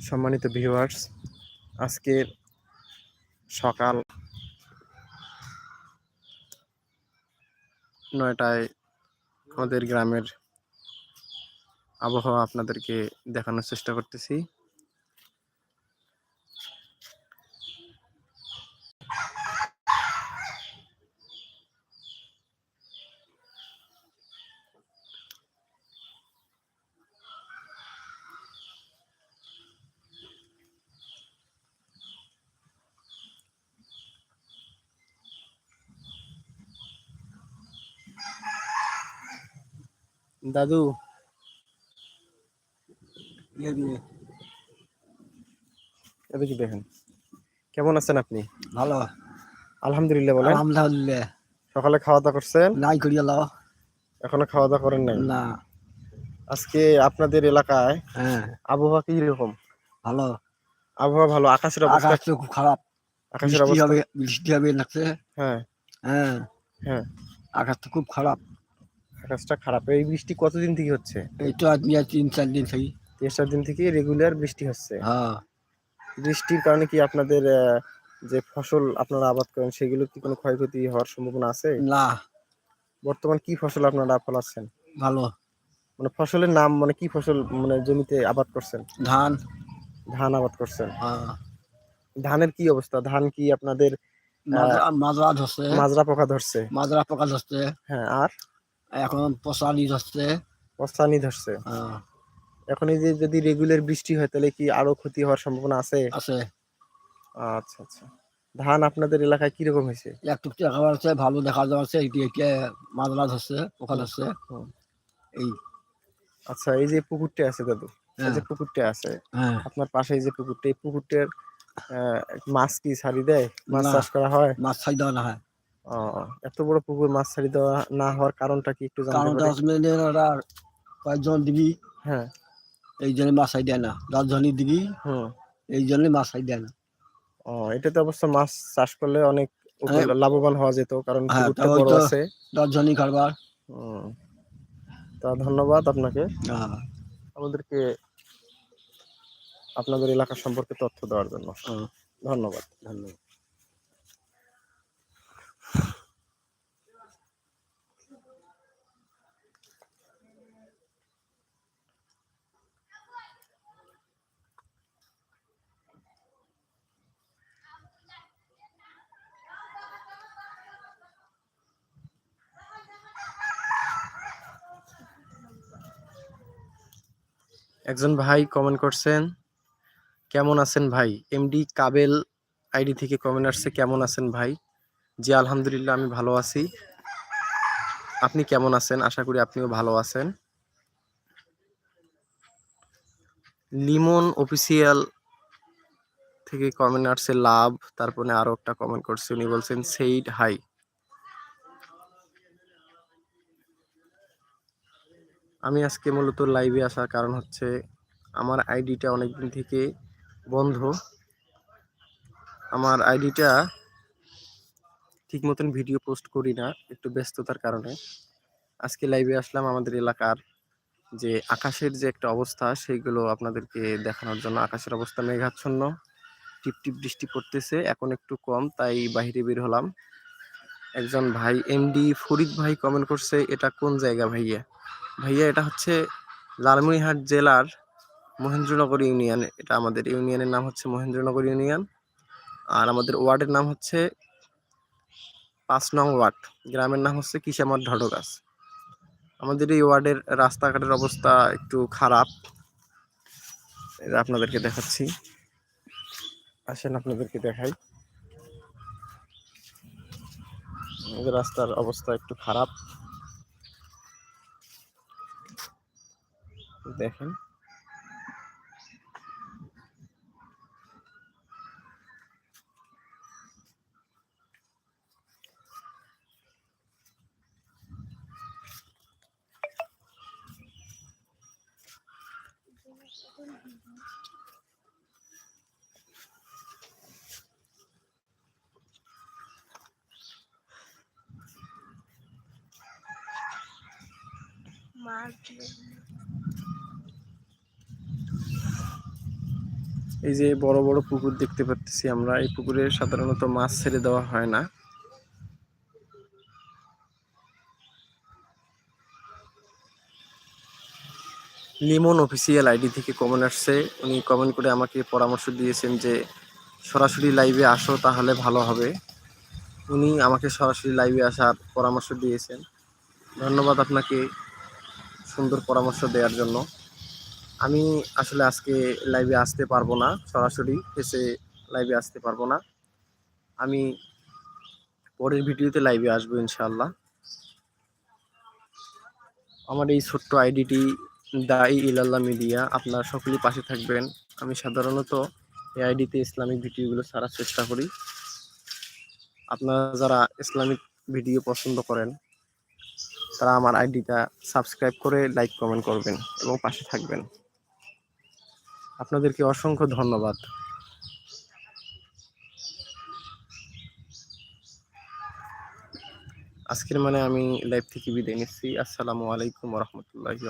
সম্মানিত ভিউয়ার্স আজকের সকাল নয়টায় আমাদের গ্রামের আবহাওয়া আপনাদেরকে দেখানোর চেষ্টা করতেছি। দাদু। এদিকে দেখেন কেমন আছেন আপনি? ভালো। আলহামদুলিল্লাহ বলেন। আলহামদুলিল্লাহ। সকালে খাওয়া দাওয়া করছেন? নাই করিয়া লাও এখনও খাওয়া দাওয়া করেন নাই? না। আজকে আপনাদের এলাকায় হ্যাঁ। আবহাওয়া কি রকম? ভালো। আবহাওয়া ভালো আকাশের অবস্থা? আকাশ খুব খারাপ। আকাশের বৃষ্টি অবস্থা? হবে বৃষ্টি হবে লাগছে। হ্যাঁ। হ্যাঁ। হ্যাঁ। আকাশ তো খুব খারাপ। আকাশটা খারাপ। এই বৃষ্টি কতদিন থেকে হচ্ছে? এই তো আজ নিয়ে তিন চার দিন থাকি। তিন চার দিন থেকে রেগুলার বৃষ্টি হচ্ছে। হ্যাঁ। বৃষ্টির কারণে কি আপনাদের যে ফসল আপনারা আবাদ করেন সেগুলো কি কোনো ক্ষয়ক্ষতি হওয়ার সম্ভাবনা আছে? না। বর্তমান কি ফসল আপনারা ফলাচ্ছেন? ভালো। মানে ফসলের নাম মানে কি ফসল মানে জমিতে আবাদ করছেন? ধান। ধান আবাদ করছেন। হ্যাঁ। ধানের কি অবস্থা? ধান কি আপনাদের মাজরা ধরছে। মাজরা পোকা ধরছে? মাজরা পোকা ধরছে। হ্যাঁ আর? এখন পশালি ধরছে পস্তানি ধরছে হ্যাঁ, এখন এই যে যদি রেগুলার বৃষ্টি হয় তাহলে কি আরও ক্ষতি হওয়ার সম্ভাবনা আছে? আছে। আচ্ছা আচ্ছা। ধান আপনাদের এলাকায় কি রকম হয়েছে একটু দেখা যাচ্ছে ভালো দেখা যাচ্ছে এটি মাজরা ধরছে পোকা ধরছে এই। আচ্ছা এই যে পুকুরটা আছে দাদু এই হ্যাঁ। যে পুকুরটা আছে হ্যাঁ। আপনার পাশে এই যে পুকুরটা এই পুকুরটার মাছ কি ছাড়ি দেয়? মাছ চাষ করা হয়? মাছ ছাই দেওয়া না হয়। এত বড় পুকুর মাছ ছাড়ি দেওয়া না হওয়ার কারণটা কি একটু কারণটা ওরা কয়েকজন দিবি হ্যাঁ। এই জন্য মাছ ছাই দেয় না। দশজনই দিবি হুম। এই জন্য মাছ ছাই দেয় না। ও এটাতে অবশ্য মাছ চাষ করলে অনেক হ্যাঁ। লাভবান হওয়া যেত কারণ হ্যাঁ, পুকুরটা তা বড় আছে। দশজনই কারবার। তা ধন্যবাদ আপনাকে। হ্যাঁ, আমাদেরকে আপনাদের এলাকা সম্পর্কে তথ্য দেওয়ার জন্য। হ্যাঁ, ধন্যবাদ। ধন্যবাদ। একজন ভাই কমেন্ট করছেন, কেমন আছেন ভাই? এমডি কাবেল আইডি থেকে কমেন্ট আসছে, কেমন আছেন ভাই? জি, আলহামদুলিল্লাহ, আমি ভালো আছি। আপনি কেমন আছেন? আশা করি আপনিও ভালো আছেন। লিমন অফিসিয়াল থেকে কমেন্ট আসছে, লাভ। তারপরে আরও একটা কমেন্ট করছে, উনি বলছেন সেইড হাই আমি আজকে মূলত লাইভে আসার কারণ হচ্ছে আমার আইডিটা অনেকদিন থেকে বন্ধ। আমার আইডিটা ঠিক মতন ভিডিও পোস্ট করি না, একটু ব্যস্ততার কারণে। আজকে লাইভে আসলাম আমাদের এলাকার যে আকাশের যে একটা অবস্থা, সেইগুলো আপনাদেরকে দেখানোর জন্য। আকাশের অবস্থা মেঘাচ্ছন্ন টিপ টিপ বৃষ্টি পড়তেছে, এখন একটু কম, তাই বাইরে বের হলাম। একজন ভাই এমডি ফরিদ ভাই কমেন্ট করছে, এটা কোন জায়গা ভাইয়া? ভাইয়া, এটা হচ্ছে লালমনিরহাট জেলার মহেন্দ্রনগর ইউনিয়ন। এটা আমাদের ইউনিয়নের নাম হচ্ছে মহেন্দ্রনগর ইউনিয়ন। আর আমাদের ওয়ার্ডের নাম হচ্ছে পাঁচ নং ওয়ার্ড। গ্রামের নাম হচ্ছে কিসামার ঢডগাছ আমাদের এই ওয়ার্ডের রাস্তাঘাটের অবস্থা একটু খারাপ। এটা আপনাদেরকে দেখাচ্ছি। আসেন আপনাদেরকে দেখাই। রাস্তার অবস্থা একটু খারাপ। দেখেন। এই যে বড় বড় পুকুর দেখতে পাচ্ছি আমরা, এই পুকুরে সাধারণত মাছ ছেড়ে দেওয়া হয় না। লিমন অফিসিয়াল আইডি থেকে কমেন্ট আসছে। উনি কমেন্ট করে আমাকে পরামর্শ দিয়েছেন যে, সরাসরি লাইভে আসো তাহলে ভালো হবে। উনি আমাকে সরাসরি লাইভে আসার পরামর্শ দিয়েছেন। ধন্যবাদ আপনাকে। সুন্দর পরামর্শ দেওয়ার জন্য। আমি আসলে আজকে লাইভে আসতে পারব না, সরাসরি এসে লাইভে আসতে পারব না। আমি পরের ভিডিওতে লাইভে আসব ইনশাআল্লাহ। আমার এই ছোট্ট আইডিটি দাই ইলাল্লাহ মিডিয়া, আপনারা সকলেই পাশে থাকবেন। আমি সাধারণত এই আইডিতে ইসলামিক ভিডিওগুলো ছাড়ার চেষ্টা করি। আপনারা যারা ইসলামিক ভিডিও পছন্দ করেন তারা আমার আইডিটা সাবস্ক্রাইব করে লাইক, কমেন্ট করবেন এবং পাশে থাকবেন। আপনাদেরকে অসংখ্য ধন্যবাদ। আজকের মানে আমি লাইভ থেকে বিদায় নিচ্ছি। আসসালামু আলাইকুম রহমতুল্লাহি